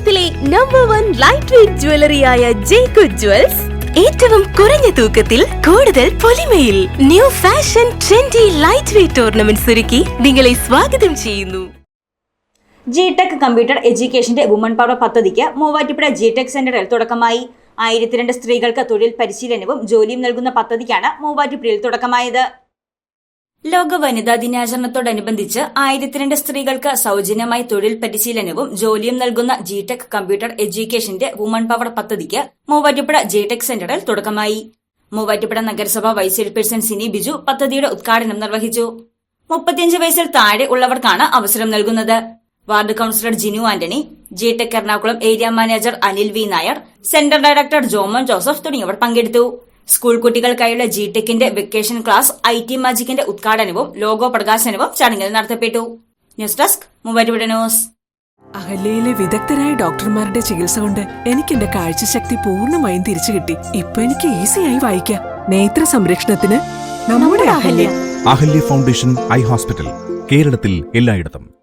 കേരളത്തിലെ number one light weight ജ്വല്ലറിയായ ജേക്കു jewels ഏറ്റവും കുറഞ്ഞ തൂക്കത്തിൽ കൂടുതൽ പൊലിമയിൽ new fashion trendy light weight ornaments ഒരുക്കി നിങ്ങളെ സ്വാഗതം ചെയ്യുന്നു. ജി ടെക് കമ്പ്യൂട്ടർ എഡ്യൂക്കേഷന്റെ വുമൺ പവർ പദ്ധതിക്ക് മൂവാറ്റുപുഴ ജി ടെക് സെന്ററിൽ തുടക്കമായി. ആയിരത്തിരണ്ട് സ്ത്രീകൾക്ക് തൊഴിൽ പരിശീലനവും ജോലിയും നൽകുന്ന പദ്ധതിക്കാണ് മൂവാറ്റുപുഴയിൽ തുടക്കമായത്. ലോക വനിതാ ദിനാചരണത്തോടനുബന്ധിച്ച് ആയിരത്തിരണ്ട് സ്ത്രീകൾക്ക് സൌജന്യമായി തൊഴിൽ പരിശീലനവും ജോലിയും നൽകുന്ന ജി ടെക് കമ്പ്യൂട്ടർ എഡ്യൂക്കേഷന്റെ വുമൺ പവർ പദ്ധതിക്ക് മൂവാറ്റുപുഴ ജി ടെക് സെന്ററിൽ തുടക്കമായി. മൂവാറ്റുപുഴ നഗരസഭ വൈസ് ചെയർപേഴ്സൺ സിനി ബിജു പദ്ധതിയുടെ ഉദ്ഘാടനം നിർവഹിച്ചു. മുപ്പത്തിയഞ്ച് വയസ്സിൽ താഴെ ഉള്ളവർക്കാണ് അവസരം നൽകുന്നത്. Ward councillor Jinu Antony G Tec Ernakulam area manager Anil V Nair centre director Jomon Joseph തുടങ്ങിയവർ പങ്കെടുത്തു. സ്കൂൾ കുട്ടികൾക്കായുള്ള ജി ടെക്കിന്റെ വെക്കേഷൻ ക്ലാസ് ഐ ടി മാജിക്കിന്റെ ഉദ്ഘാടനവും ലോഗോ പ്രകാശനവും ചടങ്ങിൽ നടത്തപ്പെട്ടു. ന്യൂസ് ഡെസ്ക് മൂവാറ്റുപുഴ ന്യൂസ് അഹല്യയിലെ വിദഗ്ധരായ ഡോക്ടർമാരുടെ ചികിത്സ കൊണ്ട് എനിക്ക് എന്റെ കാഴ്ചശക്തി പൂർണമായും തിരിച്ചു കിട്ടി. ഇപ്പൊ എനിക്ക് ഈസിയായി വായിക്കാം. നേത്ര സംരക്ഷണത്തിന് നമ്മുടെ Ahalya. Ahalya. Foundation eye hospital കേരളത്തിൽ എല്ലായിടത്തും.